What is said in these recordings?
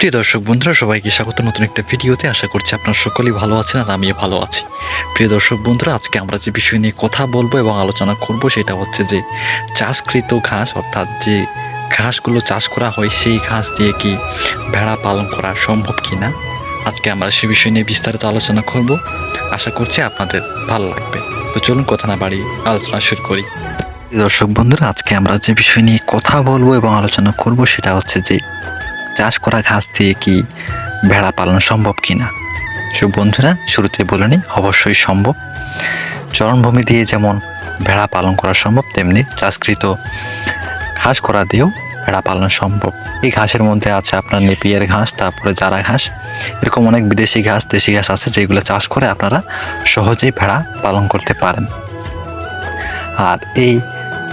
প্রিয় দর্শক বন্ধুরা, সবাইকে স্বাগত। নতুন একটা ভিডিওতে আশা করছি আপনারা সকলেই ভালো আছেন আর আমিও ভালো আছি। প্রিয় দর্শক বন্ধুরা, আজকে আমরা যে বিষয় নিয়ে কথা বলব এবং আলোচনা করব সেটা হচ্ছে যে চাষকৃত ঘাস, অর্থাৎ যে ঘাসগুলো চাষ করা হয় সেই ঘাস দিয়ে কি ভেড়া পালন করা সম্ভব কি না আজকে আমরা সে বিষয় নিয়ে বিস্তারিত আলোচনা করব। আশা করছি আপনাদের ভালো লাগবে। তো চলুন কথা না বাড়ি আলোচনা শুরু করি। দর্শক বন্ধুরা, আজকে আমরা যে বিষয় নিয়ে কথা বলব এবং আলোচনা করব সেটা হচ্ছে যে চাষ করা ঘাস দিয়ে কি ভেড়া পালন সম্ভব কিনা? সব বন্ধুরা শুরুতে বলে নিই, অবশ্যই সম্ভব। চরণভূমি দিয়ে যেমন ভেড়া পালন করা সম্ভব, তেমনি চাষকৃত ঘাস করা দিয়েও ভেড়া পালন সম্ভব। এই ঘাসের মধ্যে আছে আপনার নেপিয়ার ঘাস, তারপরে চারা ঘাস। এরকম অনেক বিদেশি ঘাস, দেশি ঘাস আছে যেগুলো চাষ করে আপনারা সহজেই ভেড়া পালন করতে পারেন। আর এই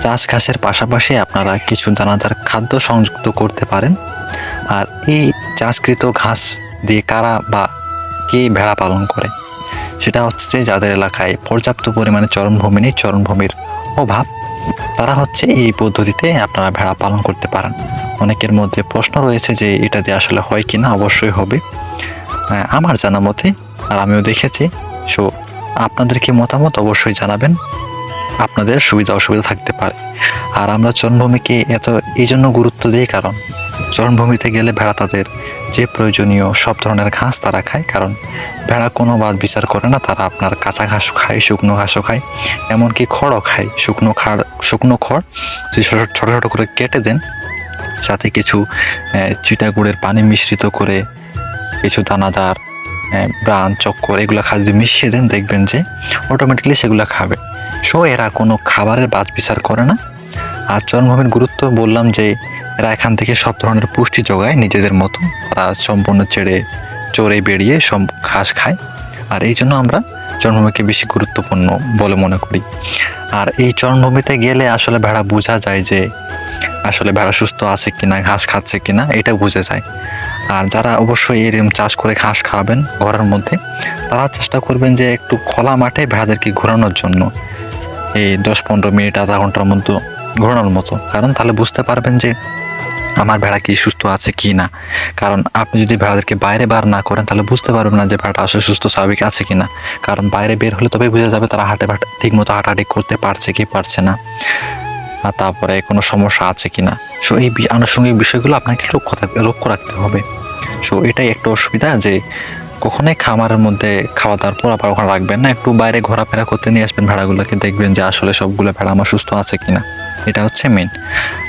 চাষ ঘাসের পাশাপাশি আপনারা কিছু দানাদার খাদ্য সংযুক্ত করতে পারেন। আর এই চাষকৃত ঘাস দিয়ে কারা বা কে ভেড়া পালন করে? সেটা হচ্ছে যাদের এলাকায় পর্যাপ্ত পরিমাণে চরণভূমি নেই চরণভূমির অভাব। তারা হচ্ছে এই পদ্ধতিতে আপনারা ভেড়া পালন করতে পারেন। অনেকের মধ্যে প্রশ্ন রয়েছে যে এটা দিয়ে আসলে হয় কি না অবশ্যই হবে। আহ, আমার জানা মতে আর আমিও দেখেছি সো আপনাদেরকে মতামত অবশ্যই জানাবেন। আপনাদের সুবিধা অসুবিধা থাকতে পারে। আর আমরা চরণভূমিকে এত এই জন্য গুরুত্ব দিই কারণ চরণভূমিতে গেলে ভেড়া তাদের যে প্রয়োজনীয় সব ধরনের ঘাস তারা খায়, কারণ ভেড়া কোনো বাদ বিচার করে না, তারা আপনার কাঁচা ঘাসও খায়, শুকনো ঘাসও খায়, এমনকি খড়ও খায়, শুকনো খাড়, শুকনো খড় যদি ছোটো ছোটো করে কেটে দেন, সাথে কিছু চিটা গুড়ের পানি মিশ্রিত করে, কিছু দানাদার ব্রান চক্কর এগুলো খা যদি মিশিয়ে দেন, দেখবেন যে অটোমেটিকলি সেগুলো খাবে। সো এরা কোনো খাবারের বাদ বিচার করে না। আর চরণভূমির গুরুত্ব বললাম যে এরা এখান থেকে সব ধরনের পুষ্টি যোগায়, নিজেদের মতো। তারা সম্পূর্ণ চেড়ে চড়ে বেরিয়ে সব ঘাস খায়। আর এই জন্য আমরা চরণভূমিকে বেশি গুরুত্বপূর্ণ বলে মনে করি। আর এই চরণভূমিতে গেলে আসলে ভেড়া বোঝা যায় যে আসলে ভেড়া সুস্থ আছে কিনা, ঘাস খাচ্ছে কিনা, এটা বুঝে যায়। আর যারা অবশ্যই এরকম চাষ করে ঘাস খাওয়াবেন ঘরের মধ্যে, তারা চেষ্টা করবেন যে একটু খোলা মাঠে ভেড়াদেরকে ঘোরানোর জন্য। এই দশ পনেরো মিনিট, আধা ঘণ্টার মতো ঘোরানোর মতো। কারণ তাহলে বুঝতে পারবেন যে আমার ভেড়া কি সুস্থ আছে কি না। কারণ আপনি যদি ভেড়াদেরকে বাইরে বার না করেন, তাহলে বুঝতে পারবেন না যে ভেড়াটা আসলে সুস্থ, স্বাভাবিক আছে কি না। কারণ বাইরে বের হলে তবেই বোঝা যাবে তারা হাঁটে ঠিক মতো হাঁটাহাঁটি করতে পারছে কি পারছে না। আর তারপরে কোনো সমস্যা আছে কি না। সো এই আনুষঙ্গিক বিষয়গুলো আপনাকে লক্ষ্য থাক- লক্ষ্য রাখতে হবে। সো এটাই একটা অসুবিধা যে কখনোই খামারের মধ্যে খাওয়া দাওয়ার পর আবার ওখানে রাখবেন না। একটু বাইরে ঘোরাফেরা করতে নিয়ে আসবেন ভেড়াগুলোকে, দেখবেন যে আসলে সবগুলো ভেড়া আমার সুস্থ আছে কিনা এটা হচ্ছে মেন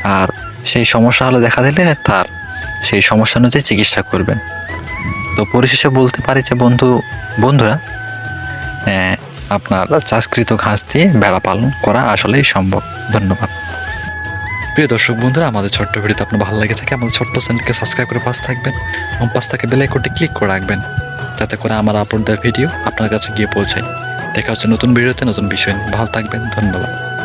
আর সেই সমস্যা হলে দেখা দিলে তার সেই সমস্যা অনুযায়ী চিকিৎসা করবেন। তো পরিশেষে বলতে পারি যে বন্ধু, বন্ধুরা আপনার চাষকৃত ঘাস দিয়ে বেড়া পালন করা আসলেই সম্ভব। ধন্যবাদ। প্রিয় দর্শক বন্ধুরা, আমাদের ছোট্ট ভিডিওতে আপনার ভালো লাগে থাকে, আমাদের ছোট্ট চ্যানেলকে সাবস্ক্রাইব করে পাশ থাকবেন এবং পাশ থেকে বেল আইকনটি ক্লিক করে রাখবেন। যাতে করে আমার আপলোড দেওয়া ভিডিও আপনার কাছে গিয়ে পৌঁছায়। দেখা হচ্ছে নতুন ভিডিওতে নতুন বিষয় নিয়ে। ভালো থাকবেন, ধন্যবাদ।